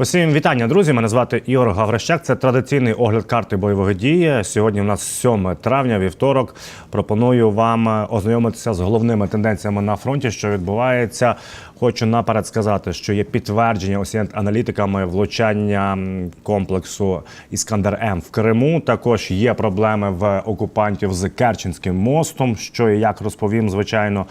Усім вітання, друзі. Мене звати Ігор Гаврищак. Це традиційний огляд карти бойових дій. Сьогодні у нас 7 травня, вівторок. Пропоную вам ознайомитися з головними тенденціями на фронті, що відбувається. Хочу наперед сказати, що є підтвердження усі аналітиками влучання комплексу Іскандер М в Криму. Також є проблеми в окупантів з Керченським мостом. Що і як розповім, звичайно.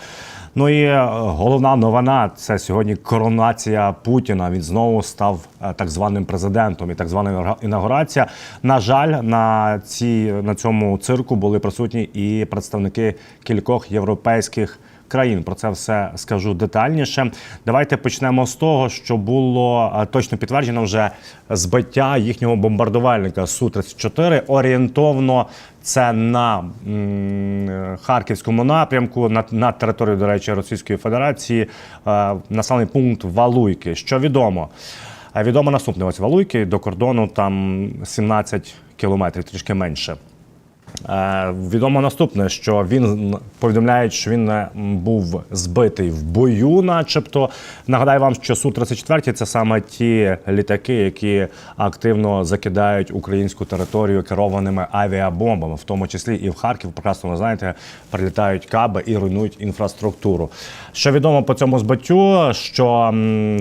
Ну і е, головна новина це сьогодні коронація Путіна. Він знову став е, так званим президентом і так звана інаугура- інаугурація. На жаль, на цій на цьому цирку були присутні і представники кількох європейських. Країн про це все скажу детальніше. Давайте почнемо з того, що було е, точно підтверджено вже збиття їхнього бомбардувальника су 34 орієнтовно це на харківському напрямку, на, на території, до речі, Російської Федерації, е, населений пункт Валуйки. Що відомо? Е, Відомо наступне: ось Валуйки до кордону там 17 кілометрів, трішки менше. Е, Відомо наступне, що він повідомляє, що він е, був збитий в бою, начебто. Нагадаю вам, що Су-34 – це саме ті літаки, які активно закидають українську територію керованими авіабомбами, в тому числі і в Харків. Прекрасно ви знаєте, прилітають каби і руйнують інфраструктуру. Що відомо по цьому збиттю, що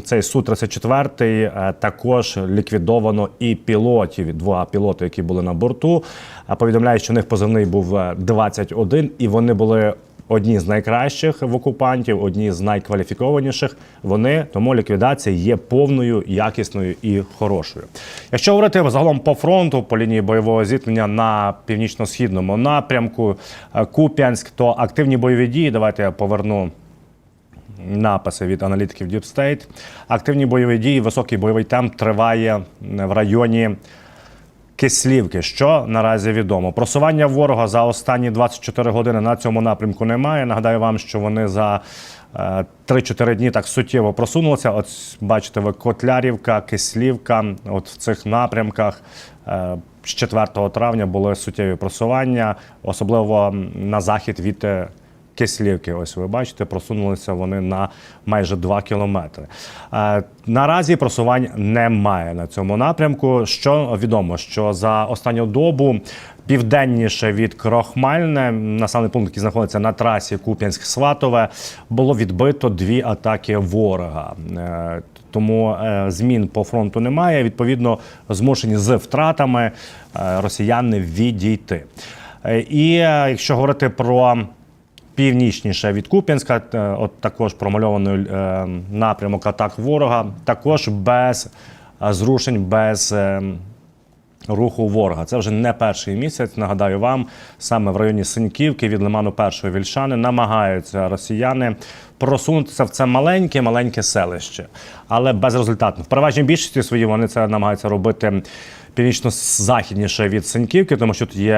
цей Су-34 е, також ліквідовано і пілотів, два пілоти, які були на борту. А повідомляють, що в них позивний був е, 21, і вони були одні з найкращих в окупантів, одні з найкваліфікованіших. Вони тому ліквідація є повною, якісною і хорошою. Якщо говорити загалом по фронту, по лінії бойового зіткнення на північно-східному напрямку, е, Куп'янськ, то активні бойові дії. Давайте я поверну написи від аналітиків State. Активні бойові дії, високий бойовий темп триває в районі. Кислівки, що наразі відомо. Просування ворога за останні 24 години на цьому напрямку немає. Нагадаю вам, що вони за е, 3-4 дні так суттєво просунулися. От бачите, ви Котлярівка, Кислівка. От в цих напрямках е, з 4 травня були суттєві просування, особливо на захід від. Кислівки, ось ви бачите, просунулися вони на майже 2 кілометри. Е, наразі просувань немає на цьому напрямку. Що відомо, що за останню добу південніше від Крохмальне, населений пункт, який знаходиться на трасі Куп'янськ-Сватове, було відбито дві атаки ворога. Е, тому е, змін по фронту немає. Відповідно, змушені з втратами росіяни відійти. І якщо говорити про північніше від Куп'янська, е, от також промальований е, напрямок атак ворога, також без е, зрушень, без руху ворога. Це вже не перший місяць. Нагадаю вам, саме в районі Синьківки від лиману першої вільшани намагаються росіяни просунутися в це маленьке, маленьке селище, але безрезультатно. В переважній більшості своїй вони це намагаються робити. Північно-західніше від Синьківки, тому що тут є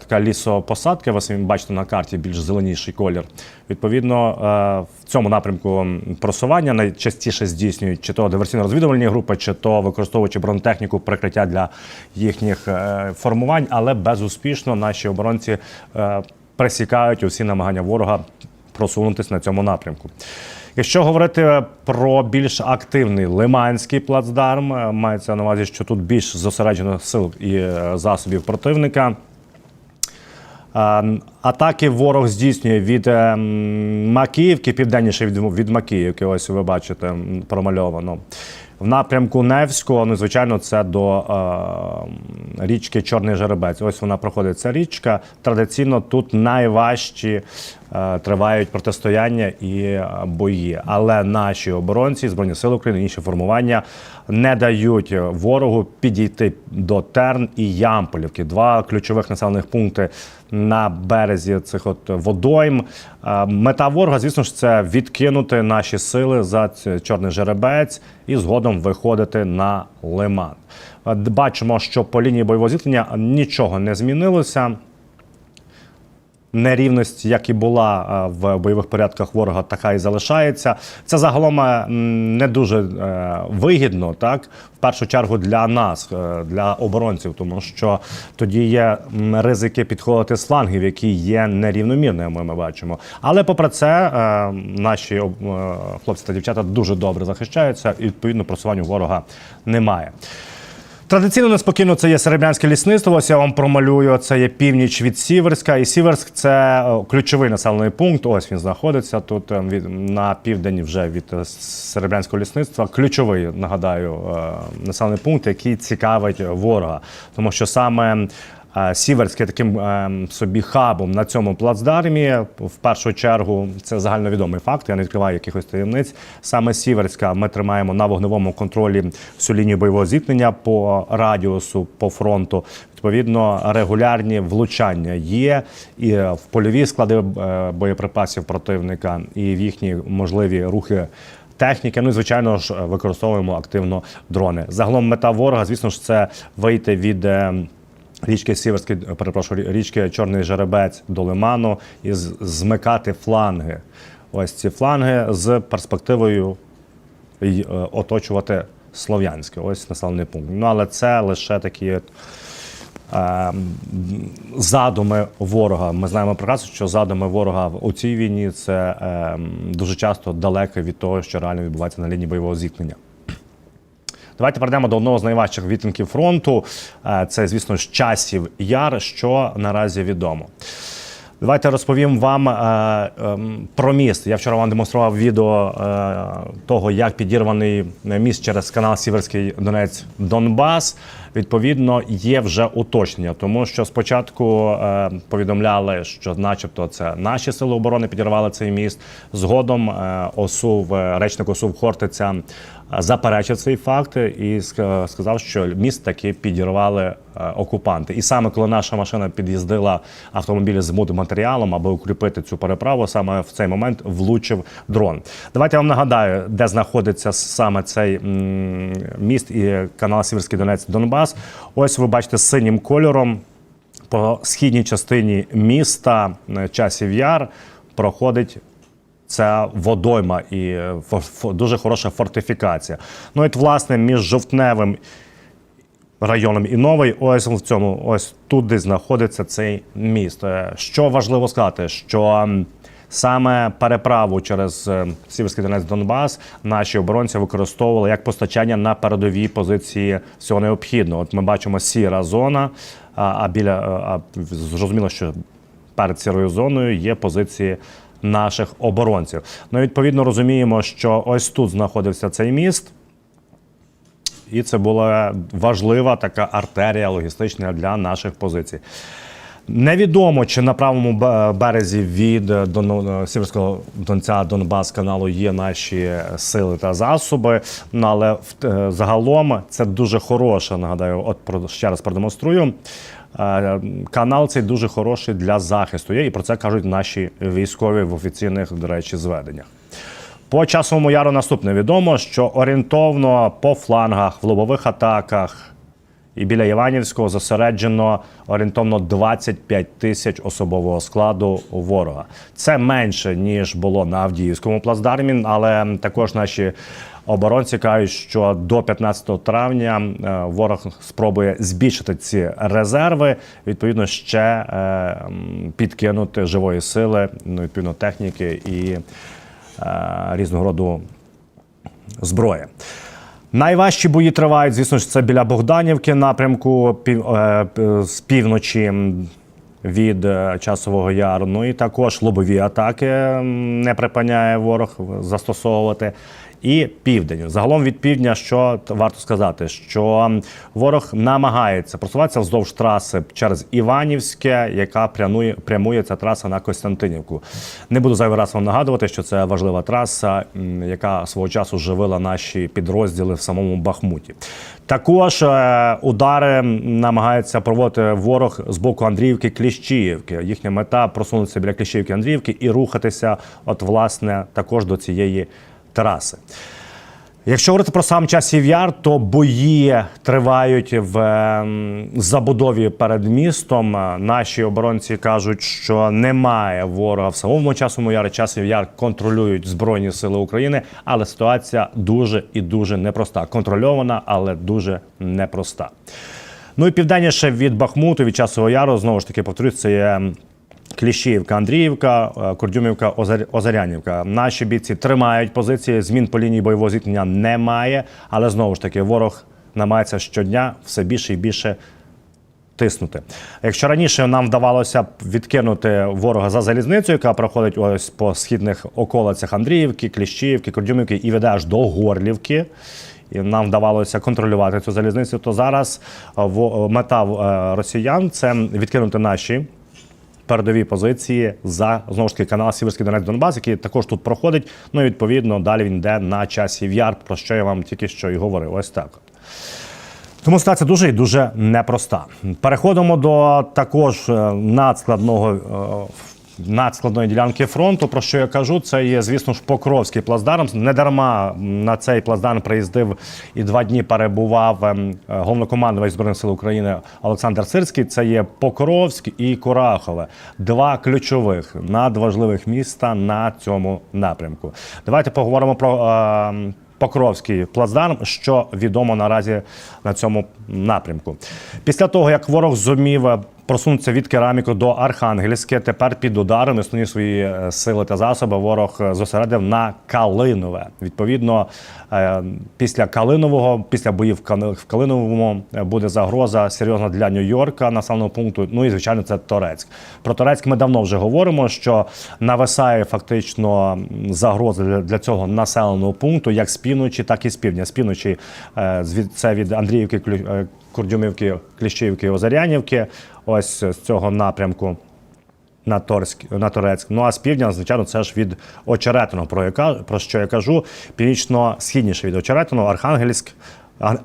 така лісопосадка, ви самі бачите на карті більш зеленіший колір. Відповідно, е, в цьому напрямку просування найчастіше здійснюють чи то диверсійно-розвідувальні групи, чи то використовуючи бронетехніку прикриття для їхніх е, формувань, але безуспішно наші оборонці е, пресікають усі намагання ворога просунутися на цьому напрямку. Якщо говорити про більш активний лиманський плацдарм, е, мається на увазі, що тут більш зосереджено сил і е, засобів противника. Е, Атаки ворог здійснює від е, Макіївки, південніше від Макіївки, ось ви бачите, промальовано. В напрямку Невського, ну, звичайно, це до е, річки Чорний Жеребець. Ось вона проходить ця річка. Традиційно тут найважчі е, тривають протистояння і е, бої. Але наші оборонці, Збройні Сили України, інші формування не дають ворогу підійти до Терн і Ямполівки. Два ключових населених пункти на березі цих от водойм. Е, Мета ворога, звісно ж, це відкинути наші сили за чорний жеребець і згодом виходити на лиман. Е, Бачимо, що по лінії бойового зіткнення нічого не змінилося. Нерівність, як і була е, в бойових порядках ворога, така і залишається. Це загалом е, не дуже е, вигідно, так в першу чергу для нас, для оборонців, тому що тоді є ризики підходити з флангів, які є нерівномірними. Ми бачимо. Але попри це, наші хлопці та дівчата дуже добре захищаються, і відповідно просуванню ворога немає. Традиційно неспокійно це є серебрянське лісництво. Ось я вам промалюю. Це є північ від Сіверська. І Сіверськ це е, ключовий населений пункт. Ось він знаходиться тут е, на південь вже від е, серебрянського лісництва. Ключовий, нагадаю, населений пункт, який цікавить ворога, тому що саме. Сіверськ таким е, собі хабом на цьому плацдармі. В першу чергу це загальновідомий факт. Я не відкриваю якихось таємниць. Саме Сіверська ми тримаємо на вогневому контролі всю лінію бойового зіткнення по радіусу, по фронту. Відповідно, регулярні влучання є і в польові склади е, боєприпасів противника, і в їхні можливі рухи. Техніки, ну і звичайно ж використовуємо активно дрони. Загалом мета ворога, звісно ж, це вийти від е, річки Сіверський, перепрошую, річки Чорний Жеребець до Лиману і змикати фланги. Ось ці фланги з перспективою е, оточувати Слов'янське. Ось населений пункт. Ну але це лише такі. е, Задуми ворога. Ми знаємо прекрасно, що задуми ворога у цій війні це е, дуже часто далеко від того, що реально відбувається на лінії бойового зіткнення. Давайте перейдемо до одного з найважчих відтинків фронту. Е, Це, звісно ж, часів яр, що наразі відомо. Давайте розповім вам е, ем, про міст. Я вчора вам демонстрував відео е, того, як підірваний міст через канал Сіверський Донець Донбас. Відповідно, є вже уточнення, тому що спочатку е, повідомляли, що, начебто, це наші сили оборони підірвали цей міст. Згодом е, ОСУВ, е, речник ОСУВ Хортиця заперечив цей факт і ска- сказав, що міст таки підірвали окупанти. І саме коли наша машина під'їздила автомобіль з матеріалом, аби укріпити цю переправу, саме в цей момент влучив дрон. Давайте я вам нагадаю, де знаходиться саме цей міст і канал Сіверський Донець Донбас. Ось ви бачите синім кольором по східній частині міста е, часів яр проходить. Це водойма і е, дуже хороша фортифікація. Ну і власне, між жовтневим районом і новий, ось в цьому, ось тут десь знаходиться цей міст. Е, Що важливо сказати, що саме переправу через е, Сіверський Донець Донбас наші оборонці використовували як постачання на передові позиції всього необхідного. От ми бачимо сіра зона, а, а біля е, а, зрозуміло, що перед сірою зоною є позиції наших оборонців. Ну, відповідно, розуміємо, що ось тут знаходився цей міст. І це була важлива така артерія логістична для наших позицій. Невідомо, чи на правому березі від е, Дон- Сіверського Донця Донбас каналу є наші сили та засоби. Ну, але е, загалом це дуже хороше. Нагадаю, от ще раз продемонструю. Е, Канал цей дуже хороший для захисту. Є, і про це кажуть наші військові в офіційних, до речі, зведеннях. По часовому яру наступне відомо, що орієнтовно по флангах, в лобових атаках і біля Іванівського зосереджено орієнтовно 25 тисяч особового складу ворога. Це менше ніж було на Авдіївському плацдармі, але також наші оборонці кажуть, що до 15 травня е, ворог спробує збільшити ці резерви, відповідно ще е, підкинути живої сили, ну відповідно техніки і різного роду зброї. Найважчі бої тривають, звісно ж, це біля Богданівки напрямку е, з півночі від е, часового яру. Ну і також лобові атаки не припиняє ворог застосовувати. І південь. Загалом від півдня, що варто сказати, що ворог намагається просуватися вздовж траси через Іванівське, яка прямує, прямує ця траса на Костянтинівку. Не буду зайвий раз вам нагадувати, що це важлива траса, яка свого часу живила наші підрозділи в самому Бахмуті. Також е, удари намагається проводити ворог з боку Андріївки Кліщіївки. Їхня мета просунутися біля Кліщіївки Андріївки і рухатися, от власне, також до цієї траси. Якщо говорити про сам часів яр, то бої тривають в ем, забудові перед містом. Наші оборонці кажуть, що немає ворога в самому часовому ярі. Часів яр контролюють збройні сили України, але ситуація дуже і дуже непроста. Контрольована, але дуже непроста. Ну і південніше від Бахмуту, від часового яру, знову ж таки повторюсь, це є. Кліщіївка, Андріївка, е, Курдюмівка, Озар- Озарянівка. Наші бійці тримають позиції. Змін по лінії бойового зіткнення немає, але знову ж таки ворог намагається щодня все більше і більше тиснути. Якщо раніше нам вдавалося відкинути ворога за залізницю, яка проходить ось по східних околицях Андріївки, Кліщіївки, Курдюмівки і веде аж до Горлівки. І нам вдавалося контролювати цю залізницю. То зараз е, мета е, росіян це відкинути наші передові позиції за знову ж таки канал Сіверський Донець Донбас, який також тут проходить. Ну і відповідно далі він йде на часів яр, про що я вам тільки що і говорив. Ось так. Тому ситуація дуже і дуже непроста. Переходимо до також е, надскладного. Надскладної ділянки фронту, про що я кажу, це є, звісно ж, Покровський плацдарм. Недарма на цей плацдарм приїздив і два дні перебував ем, е, головнокомандувач Збройних сил України Олександр Сирський. Це є Покровськ і Курахове. Два ключових надважливих міста на цьому напрямку. Давайте поговоримо про е, Покровський плацдарм, що відомо наразі на цьому напрямку. Після того, як ворог зумів е, просунутися від кераміку до Архангельське, тепер під ударом основні свої е, сили та засоби ворог е, зосередив на Калинове. Відповідно, е, після Калинового, після боїв в Калиновому буде загроза серйозна для Нью-Йорка, населеного пункту. Ну і звичайно, це Торецьк. Про Торецьк ми давно вже говоримо, що нависає фактично загроза для- цього населеного пункту, як з півночі, так і з півдня. З півночі це від Андріївки, Курдюмівки, Кліщівки, Озарянівки. Ось з цього напрямку на Торськ на Торецьк. Ну а з півдня, звичайно, це ж від Очеретиного, про яка про що я кажу. Північно-східніше від Очеретиного, Архангельськ.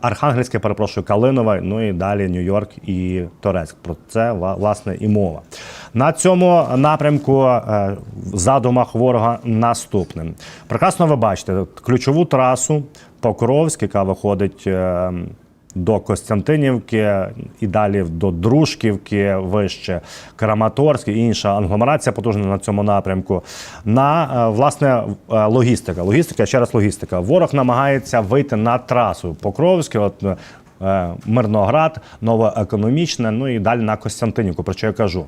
Архангельське, перепрошую, Калинове, ну і далі Нью-Йорк і Торецьк. Про це власне і мова. На цьому напрямку е, в задумах ворога наступним. Прекрасно ви бачите ключову трасу Покровськ, яка виходить. До Костянтинівки і далі до Дружківки, вище Краматорськ і інша англомерація потужна на цьому напрямку. На е, власне е, логістика. Логістика, ще раз логістика. Ворог намагається вийти на трасу Покровське, от е, Мирноград, новоекономічне, ну і далі на Костянтинівку, про що я кажу.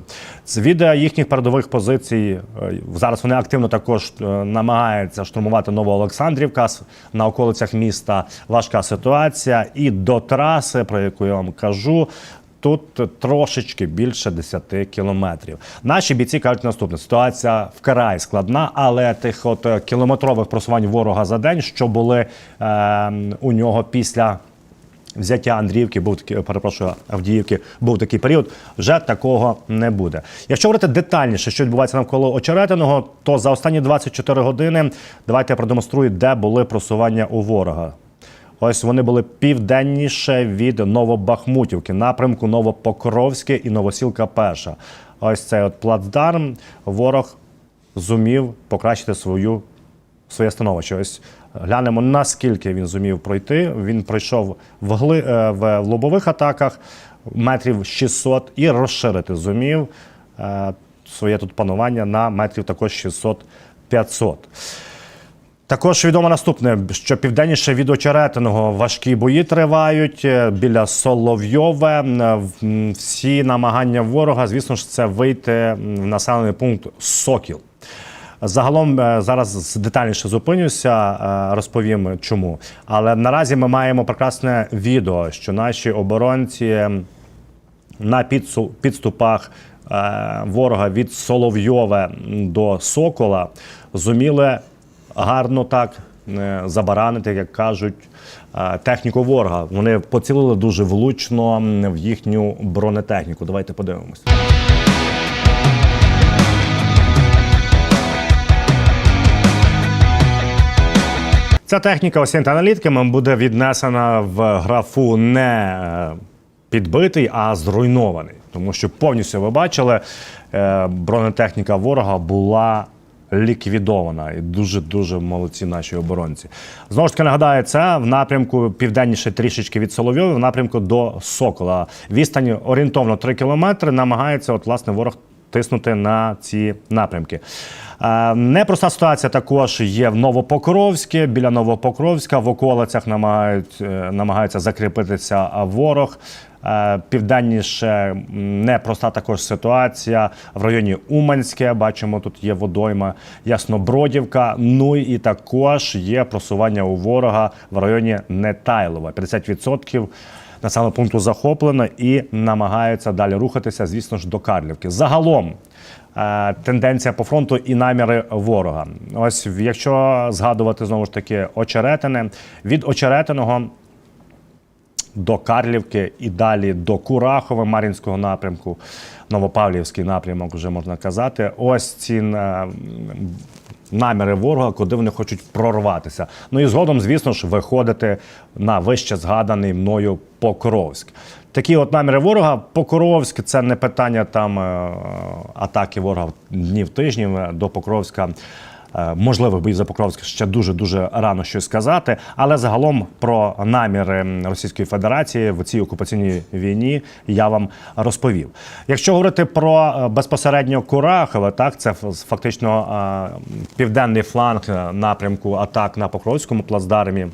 Від е, їхніх передових позицій е, зараз вони активно також е, намагаються штурмувати Новоолександрівка на околицях міста. Важка ситуація. І до траси, про яку я вам кажу. Тут трошечки більше 10 кілометрів. Наші бійці кажуть наступне: ситуація вкрай складна, але тих от е, кілометрових просувань ворога за день, що були е, у нього після взяття Андріївки, був такий, перепрошую, Авдіївки, був такий період. Вже такого не буде. Якщо говорити детальніше, що відбувається навколо очеретиного, то за останні 24 години давайте продемонструю, де були просування у ворога. Ось вони були південніше від Новобахмутівки, напрямку Новопокровське і Новосілка Перша. Ось цей от плацдарм. Ворог зумів покращити свою своє становище. Ось глянемо, наскільки він зумів пройти. Він пройшов в, гли, е, в лобових атаках метрів 600 і розширити зумів е, своє тут панування на метрів також 600-500. Також відомо наступне, що південніше від Очеретиного важкі бої тривають е, біля Соловйове. Всі намагання ворога, звісно ж, це вийти в населений пункт Сокіл. Загалом е, зараз детальніше зупинюся, е, розповім чому. Але наразі ми маємо прекрасне відео, що наші оборонці на підступах е, ворога від Соловйове до Сокола зуміли гарно так забаранити, як кажуть, техніку ворога. Вони поцілили дуже влучно в їхню бронетехніку. Давайте подивимось. Ця техніка осінь аналітками буде віднесена в графу не е, підбитий, а зруйнований. Тому що повністю ви бачили, е, бронетехніка ворога була ліквідована. І дуже дуже молодці наші оборонці. Знову ж таки нагадаю, це в напрямку південніше трішечки від Соловйова, в напрямку до Сокола. Відстань орієнтовно 3 кілометри. Намагається, от власне, ворог тиснути на ці напрямки. Е, Непроста ситуація також є в Новопокровське. Біля Новопокровська в околицях намагають, е, намагаються закріпитися ворог. Е, Південніше непроста також ситуація в районі Уманське. Бачимо, тут є водойма Яснобродівка. Ну і також є просування у ворога в районі Нетайлова. 50% населеного пункту захоплено і намагаються далі рухатися, звісно ж, до Карлівки. Загалом тенденція по фронту і наміри ворога. Ось якщо згадувати знову ж таки очеретини від очеретиного до Карлівки і далі до Курахова, Мар'їнського напрямку, Новопавлівський напрямок, вже можна казати. Ось ці е, наміри ворога, куди вони хочуть прорватися. Ну і згодом, звісно ж, виходити на вище згаданий мною Покровськ. Такі от наміри ворога. Покровськ це не питання там е, атаки ворога днів тижнів до Покровська. Е, Можливих боїв за Покровськ ще дуже дуже рано щось сказати, але загалом про наміри Російської Федерації в цій окупаційній війні я вам розповів. Якщо говорити про е, безпосередньо Курахове, так це фактично е, південний фланг напрямку атак на Покровському плацдармі.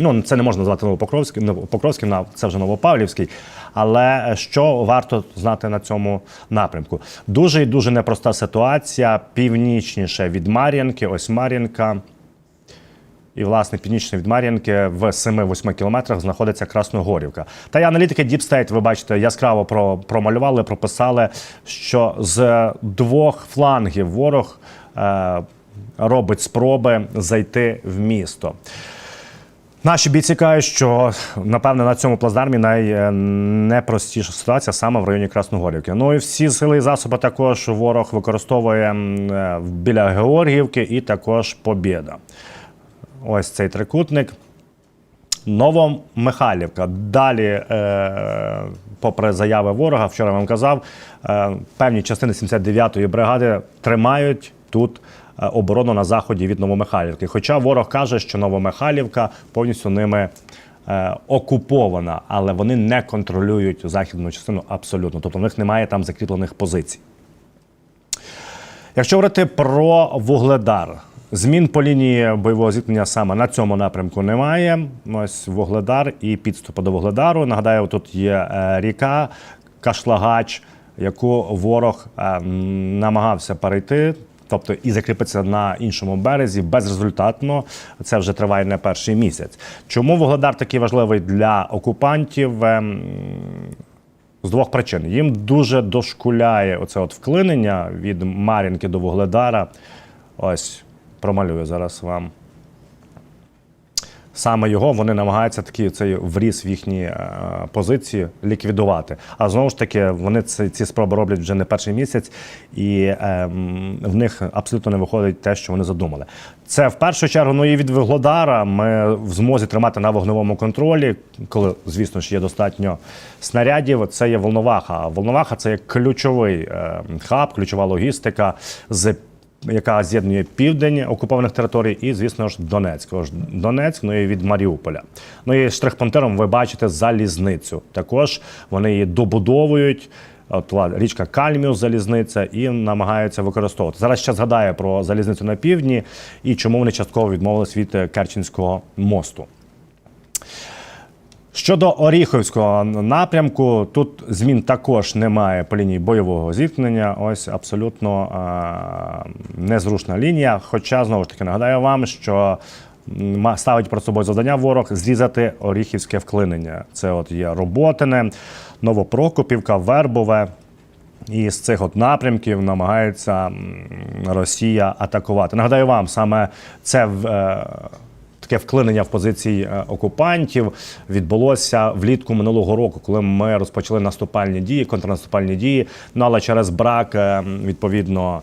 Ну, це не можна назвати Новопокровським, Новопокровським, це вже Новопавлівський. Але що варто знати на цьому напрямку? Дуже і дуже непроста ситуація. Північніше від Мар'їнки, ось Мар'їнка. І, власне, північно від Мар'їнки в 7-8 кілометрах знаходиться Красногорівка. Та й аналітики Deep State, ви бачите, яскраво про, промалювали, прописали, що з двох флангів ворог е, робить спроби зайти в місто. Наші бійці кажуть, що напевне на цьому плацдармі найнепростіша ситуація саме в районі Красногорівки. Ну і всі сили і засоби також ворог використовує е, біля Георгіївки і також Побєда. Ось цей трикутник. Новомихайлівка. Далі, е, попри заяви ворога, вчора вам казав, е, певні частини 79-ї бригади тримають тут е, оборону на заході від Новомихайлівки. Хоча ворог каже, що Новомихайлівка повністю ними е, окупована, але вони не контролюють західну частину абсолютно. Тобто в них немає там закріплених позицій. Якщо говорити про Вугледар, змін по лінії бойового зіткнення саме на цьому напрямку немає. Ось Вугледар і підступи до Вугледару. Нагадаю, тут є е, ріка Кашлагач, яку ворог е, намагався перейти. Тобто і закріпитися на іншому березі безрезультатно. Це вже триває не перший місяць. Чому Вугледар такий важливий для окупантів? Ем, з двох причин. Їм дуже дошкуляє оце от вклинення від Мар'їнки до Вугледара. Ось промалюю зараз вам. Саме його вони намагаються такий цей вріз в їхні е, позиції ліквідувати. А знову ж таки, вони ці, ці спроби роблять вже не перший місяць, і е, м, в них абсолютно не виходить те, що вони задумали. Це в першу чергу ну і від Вугледара ми в змозі тримати на вогневому контролі, коли, звісно ж, є достатньо снарядів. Це є Волноваха. Волноваха це є ключовий е, хаб, ключова логістика з яка з'єднує південь окупованих територій і, звісно ж, Донецьк. Ось Донецьк, ну і від Маріуполя. Ну і штрих-пунктиром ви бачите залізницю. Також вони її добудовують. От річка Кальміус, залізниця, і намагаються використовувати. Зараз ще згадаю про залізницю на півдні і чому вони частково відмовились від е, Керченського мосту. Щодо Оріховського напрямку, тут змін також немає по лінії бойового зіткнення. Ось абсолютно е, незрушна лінія. Хоча знову ж таки нагадаю вам, що ставить перед собою завдання ворог зрізати Оріхівське вклинення. Це от є Роботине, Новопрокопівка, Вербове. І з цих от напрямків намагається Росія атакувати. Нагадаю вам, саме це в- е, таке вклинення в позиції е, окупантів відбулося влітку минулого року, коли ми розпочали наступальні дії, контрнаступальні дії. Ну але через брак е, відповідно.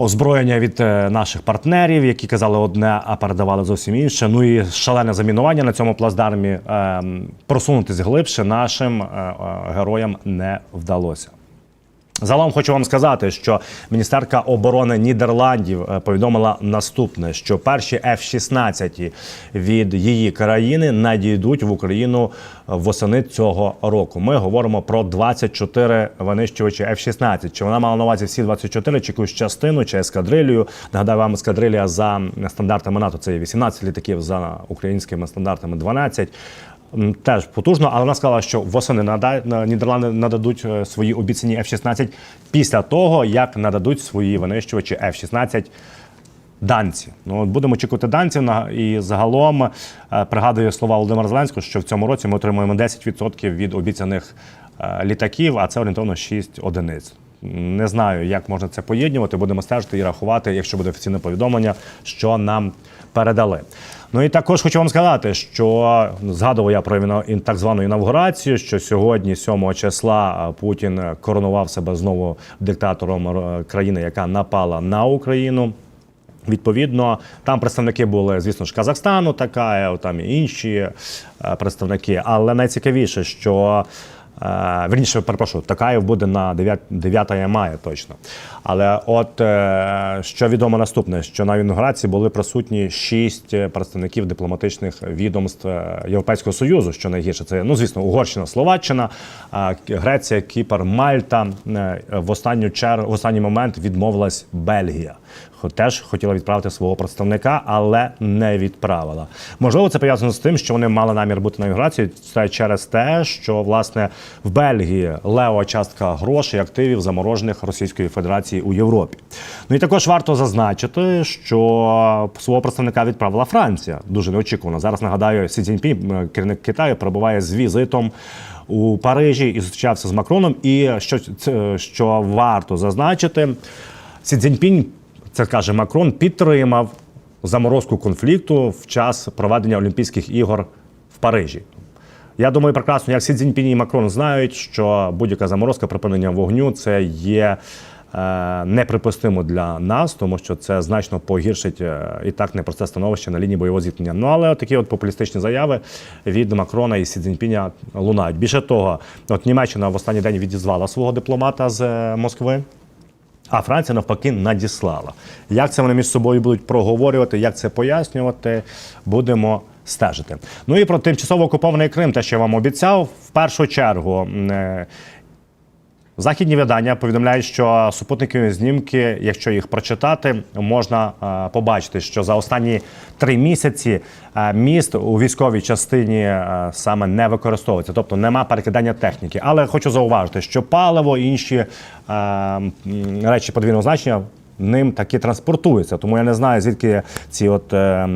Озброєння від е, наших партнерів, які казали одне, а передавали зовсім інше. Ну і шалене замінування на цьому плацдармі. Просунутись глибше нашим героям не вдалося. Загалом хочу вам сказати, що міністерка оборони Нідерландів е, повідомила наступне: що перші F-16 від її країни надійдуть в Україну восени цього року. Ми говоримо про 24 винищувачі F-16. Чи вона мала на увазі всі 24, чи якусь частину, чи ескадрилію? Нагадаю вам, ескадрилія за стандартами НАТО це є 18 літаків, за українськими стандартами 12. Теж потужно, але вона сказала, що восени нада- Нідерланди нададуть е, свої обіцяні F-16 після того, як нададуть свої винищувачі F-16 данці. Ну от будемо очікувати данців і загалом е, пригадую слова Володимира Зеленського, що в цьому році ми отримуємо 10% від обіцяних е, літаків, а це орієнтовно 6 одиниць. Не знаю, як можна це поєднувати. Будемо стежити і рахувати, якщо буде офіційне повідомлення, що нам передали. Ну і також хочу вам сказати, що згадував я про так звану інавгурацію, що сьогодні, 7 числа, е, Путін коронував себе знову диктатором е, країни, яка напала на Україну. Відповідно, там представники були, звісно ж, Казахстану, така, там і інші е, представники. Але найцікавіше, що е, верніше, перепрошую, Такаєв буде на 9, 9 мая точно. Але от е, що відомо наступне, що на інаугурації були присутні шість е, представників дипломатичних відомств е, Європейського Союзу, що найгірше це ну звісно Угорщина, Словаччина, е, Греція, Кіпр, Мальта. Е, В останню чергу в останній момент відмовилась Бельгія. Теж хотіла відправити свого представника, але не відправила. Можливо, це пов'язано з тим, що вони мали намір бути на інаугурації. Це через те, що власне в Бельгії лева частка грошей, активів заморожених Російської Федерації у Європі. Ну і також варто зазначити, що свого представника відправила Франція. Дуже неочікувано. Зараз нагадаю, Сі Цзіньпін, е, керівник Китаю, перебуває з візитом у Парижі і зустрічався з Макроном. І що, це- що варто зазначити, Сі Цзіньпінь, це каже Макрон, підтримав заморозку конфлікту в час проведення Олімпійських ігор в Парижі. Я думаю, прекрасно, як Сі Цзіньпінь і Макрон знають, що будь-яка заморозка припинення вогню це є е, неприпустимо для нас, тому що це значно погіршить е, і так непросте становище на лінії бойового зіткнення. Ну але такі от популістичні заяви від Макрона і Сі Цзіньпіня лунають. Більше того, от Німеччина в останній день відізвала свого дипломата з е, Москви. А Франція навпаки надіслала. Як це вони між собою будуть проговорювати, як це пояснювати, будемо стежити. Ну і про тимчасово окупований Крим, те, що я вам обіцяв, в першу чергу. Західні видання повідомляють, що супутникові знімки, якщо їх прочитати, можна е, побачити, що за останні три місяці е, міст у військовій частині е, саме не використовується, тобто нема перекидання техніки. Але хочу зауважити, що паливо і інші речі подвійного значення. Ним таки транспортується, тому я не знаю, звідки ці от е,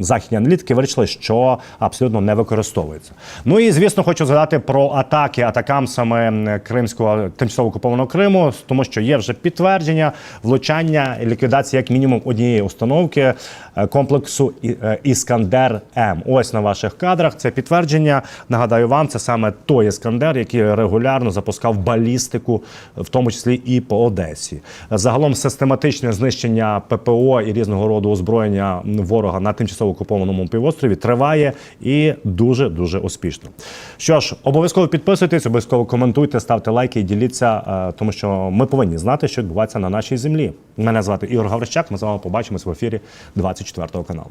західні аналітики вирішили, що абсолютно не використовується. Ну і звісно, хочу згадати про атаки атакамсами м, кримського тимчасово окупованого Криму, тому що є вже підтвердження влучання і ліквідації як мінімум однієї установки е, комплексу е, Іскандер М. Ось на ваших кадрах це підтвердження. Нагадаю вам, це саме той іскандер, який регулярно запускав балістику, в тому числі і по Одесі. Загалом систематичне знищення ППО і різного роду озброєння ворога на тимчасово окупованому півострові триває і дуже дуже успішно. Що ж, обов'язково підписуйтесь, обов'язково коментуйте, ставте лайки і діліться, е, тому що ми повинні знати, що відбувається на нашій землі. Мене звати Ігор Гаврищак. Ми з вами побачимось в ефірі 24 каналу.